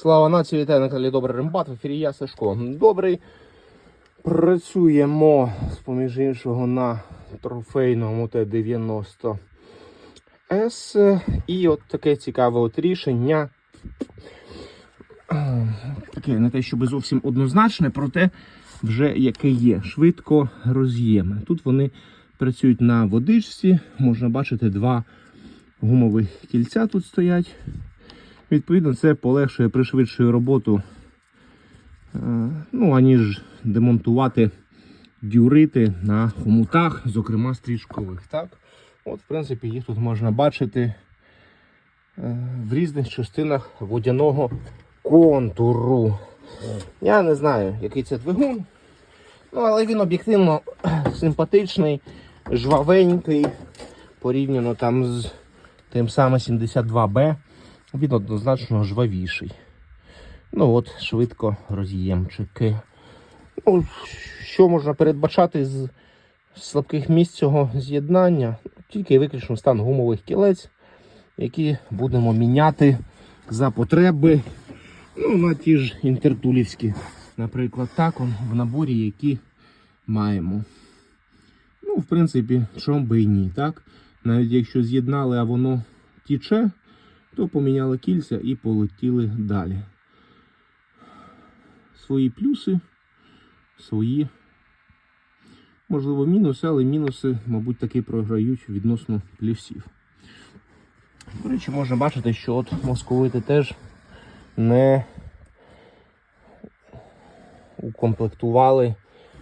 Слава нації, вітаю на каналі Добрий Рембат. В ефірі я Сашко. Добрий. Працюємо з поміж іншого на трофейному Т-90 С. І от таке цікаве от рішення. Таке не те, щоб зовсім однозначне, проте вже яке є. Швидко роз'єми. Тут вони працюють на водичці. Можна бачити два гумових кільця тут стоять. Відповідно, це полегшує, пришвидшує роботу, е, ну, аніж демонтувати дюрити на хомутах, зокрема стрічкових. Так? От, в принципі, їх тут можна бачити е, в різних частинах водяного контуру. Я не знаю, який це двигун, ну, але він об'єктивно симпатичний, жвавенький, порівняно там з тим самим 72Б. Він однозначно жвавіший. Ну от, швидко роз'ємчики. Ну, що можна передбачати з слабких місць цього з'єднання? Тільки виключно стан гумових кілець, які будемо міняти за потреби. Ну, на ті ж інтертулівські, наприклад, так он, в наборі, які маємо. Ну, в принципі, чому би і ні, так? Навіть якщо з'єднали, а воно тіче, то поміняли кільця і полетіли далі. Свої плюси, свої, можливо, мінуси, але мінуси, мабуть, таки програють відносно плюсів. До речі, можна бачити, що от московити теж не укомплектували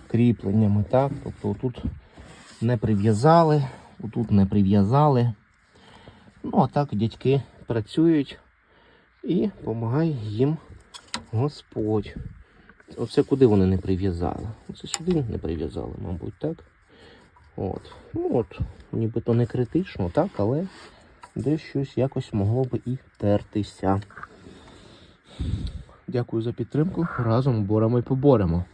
кріпленнями. Так? Тобто тут не прив'язали, тут не прив'язали. Ну, а так дядьки працюють і допомагає їм Господь. Оце куди вони не прив'язали? Оце сюди не прив'язали, мабуть, так? От. Ну от, нібито не критично, так, але десь щось якось могло би і тертися. Дякую за підтримку. Разом боремо і поборемо.